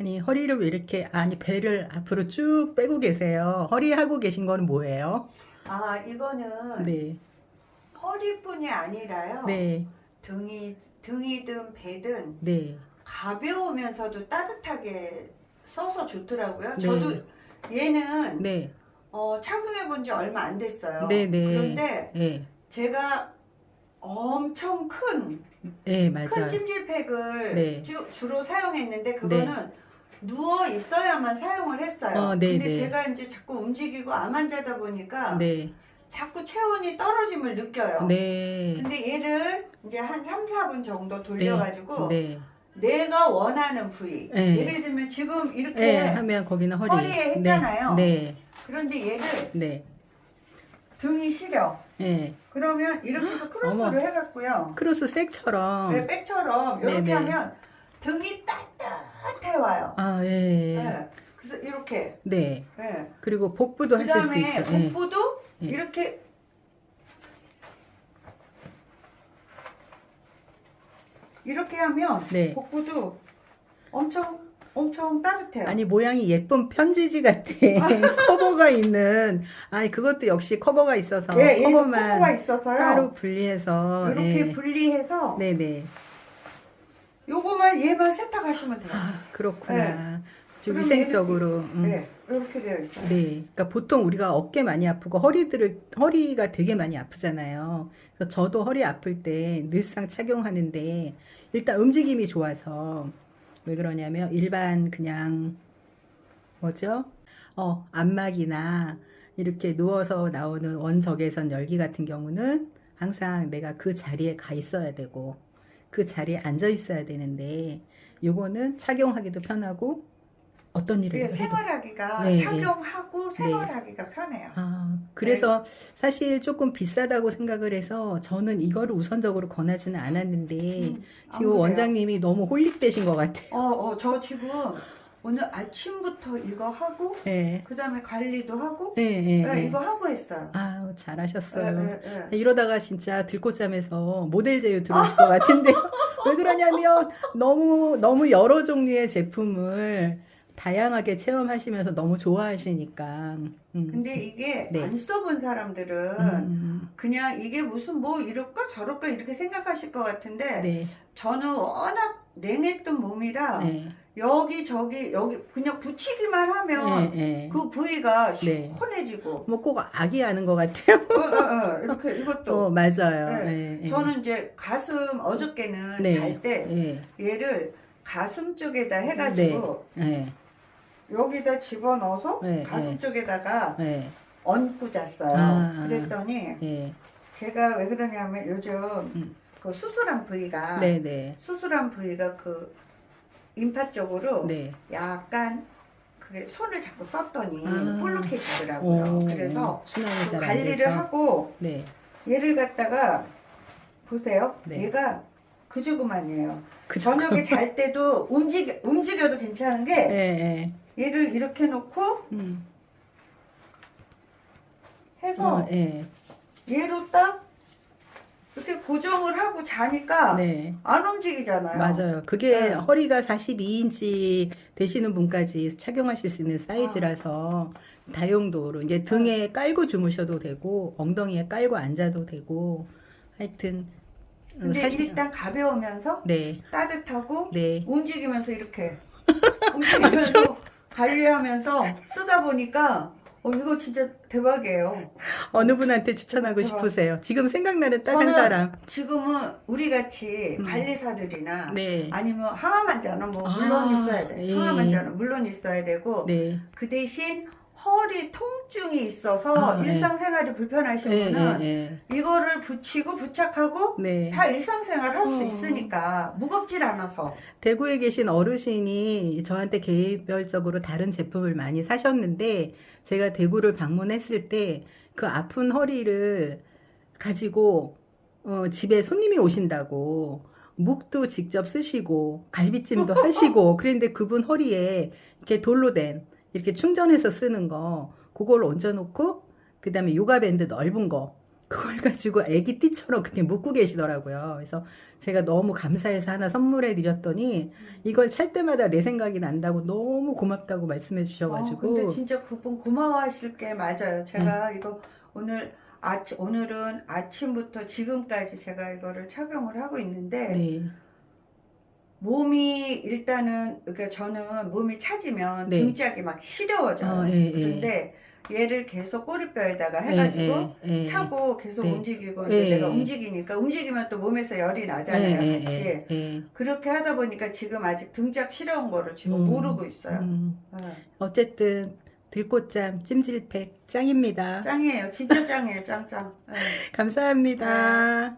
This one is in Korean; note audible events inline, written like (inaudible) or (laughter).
아니 허리를 왜 이렇게 아니 배를 앞으로 쭉 빼고 계세요. 허리 하고 계신 거는 뭐예요? 아 이거는 네, 허리뿐이 아니라요. 네, 등이 등이든 배든 네, 가벼우면서도 따뜻하게 써서 좋더라고요. 네. 저도 얘는 네, 어, 착용해 본 지 얼마 안 됐어요. 네, 네. 그런데 네, 제가 엄청 큰, 네, 큰 맞아요. 찜질팩을 네. 주, 주로 사용했는데 그거는 누워 있어야만 사용을 했어요. 어, 네, 근데 네. 제가 이제 자꾸 움직이고 암 환자다 보니까 네, 자꾸 체온이 떨어짐을 느껴요. 네, 근데 얘를 이제 한 3, 4분 정도 돌려가지고 네, 내가 원하는 부위 네. 예를 들면 지금 이렇게 네, 하면 거기는 허리. 허리에 했잖아요. 네, 그런데 얘를 네, 등이 시려 네. 그러면 이렇게 해서 (gasps) 크로스를 어머. 해갖고요 크로스 색처럼. 네, 백처럼 이렇게 네네. 하면 등이 따뜻 해 와요 아, 예. 네. 그래서 이렇게 네. 네. 그리고 복부도 그 하실 수 다음에 있죠. 예. 복부도 예. 이렇게 이렇게 하면 네. 복부도 엄청 엄청 따뜻해요 아니 모양이 예쁜 편지지 같아. (laughs) 커버가 있는. 아니 그것도 역시 커버가 있어서 예, 얘도 커버만 커버가 있어서요 따로 분리해서 이렇게 예. 분리해서 네네. 요거만 얘만 세탁하시면 돼요. 아 그렇구나. 좀 그럼 위생적으로. 음. 네, 이렇게 되어 있어요. 네. 그러니까 보통 우리가 어깨 많이 아프고 허리들을 허리가 되게 많이 아프잖아요. 그래서 저도 허리 아플 때 늘상 착용하는데 일단 움직임이 좋아서 왜 그러냐면 일반 그냥 뭐죠? 어, 안막이나 이렇게 누워서 나오는 원적외선 열기 같은 경우는 항상 내가 그 자리에 가 있어야 되고 그 자리에 앉아 있어야 되는데 요거는 착용하기도 편하고 어떤 일을 해도 생활하기가 네, 네. 착용하고 생활하기가 편해요. 아, 그래서 사실 조금 비싸다고 생각을 해서 저는 이거를 우선적으로 권하지는 않았는데 음, 지금? 원장님이 너무 홀릭되신 것 같아요. 어, 어, 저 지금 오늘 아침부터 이거 하고 네. 그 다음에 관리도 하고 네, 네, 네, 네. 이거 하고 했어요. 아, 잘하셨어요. 네, 네, 네. 이러다가 진짜 들꽃잠에서 모델 제휴 들어오실 것 같은데 (laughs) 왜 그러냐면 너무 너무 여러 종류의 제품을 다양하게 체험하시면서 너무 좋아하시니까. 음. 근데 이게 네. 안 써본 사람들은 음, 그냥 이게 무슨 뭐 이럴까 저럴까 이렇게 생각하실 것 같은데 네, 저는 워낙 냉했던 몸이라 네, 여기 저기 여기 그냥 붙이기만 하면 네, 네. 그 부위가 네. 시원해지고 뭐 꼭 아기 하는 것 같아요. 어, 어, 어, 이렇게 이것도 (laughs) 어, 맞아요. 네. 네, 네. 저는 이제 가슴 어저께는 네. 잘때 네, 얘를 가슴 쪽에다 해가지고 네, 여기다 집어넣어서 네, 가슴 네. 쪽에다가 네, 얹고 잤어요. 아, 그랬더니 네, 제가 왜 그러냐면 요즘 음. 그 수술한 부위가 네, 네, 수술한 부위가 그 임파 쪽으로 네. 약간 그게 손을 자꾸 썼더니 아. 볼록해지더라고요. 오, 그래서 그 관리를. 하고 네, 얘를 갖다가 보세요. 네. 얘가 그저그만이에요. 그 저녁에 잘 때도 움직여 움직여도 괜찮은 게 네, 네. 얘를 이렇게 놓고 음. 해서 어, 네, 얘로 딱 이렇게 고정을 하고 자니까 네. 안 움직이잖아요. 맞아요. 그게 네. 허리가 42인치 되시는 분까지 착용하실 수 있는 사이즈라서 다용도로 이제 등에 깔고 주무셔도 되고 엉덩이에 깔고 앉아도 되고 하여튼 어, 근데 사실 일단 가벼우면서 네, 따뜻하고 네, 움직이면서 이렇게 (laughs) 움직이면서 관리하면서 쓰다 보니까 어 이거 진짜 대박이에요. 어느 분한테 추천하고 대박. 싶으세요? 지금 생각나는 딱 한 저는 사람. 지금은 우리 같이 음. 관리사들이나 네, 아니면 항암 환자는 뭐 물론 아, 있어야 돼. 예. 항암 환자는 물론 있어야 되고 네, 그 대신 허리 통증이 있어서 아, 네. 일상생활이 불편하신 네, 분은 네, 이거를 붙이고 부착하고 네. 네. 다 일상생활 할 수 어. 있으니까 무겁질 않아서 대구에 계신 어르신이 저한테 개별적으로 다른 제품을 많이 사셨는데 제가 대구를 방문했을 때 그 아픈 허리를 가지고 어, 집에 손님이 오신다고 묵도 직접 쓰시고 갈비찜도 (laughs) 하시고 그런데 그분 허리에 이렇게 돌로 된 이렇게 충전해서 쓰는 거 그걸 얹어놓고 그 다음에 요가 밴드 넓은 거 그걸 (laughs) 가지고 애기 띠처럼 그렇게 묶고 계시더라고요. 그래서 제가 너무 감사해서 하나 선물해 드렸더니 이걸 찰 때마다 내 생각이 난다고 너무 고맙다고 말씀해 어, 주셔가지고 근데 진짜 그분 고마워하실 게 맞아요. 제가 이거 오늘 아침 오늘은 아침부터 지금까지 제가 이거를 착용을 하고 있는데 네. 몸이 일단은 그러니까 저는 몸이 차지면 네. 등짝이 막 시려워져요. 어, 예, 예. 그런데 얘를 계속 꼬리뼈에다가 해가지고 예, 예, 예. 차고 계속 네. 움직이고 예, 이제 내가 예. 움직이니까 움직이면 또 몸에서 열이 나잖아요, 예, 예, 같이. 예, 예. 그렇게 하다 보니까 지금 아직 등짝 시려운 거를 지금 음, 모르고 있어요. 음. 네. 어쨌든 들꽃잠 찜질팩 짱입니다. 짱이에요, 진짜 짱이에요, 짱짱. 네. (laughs) 감사합니다.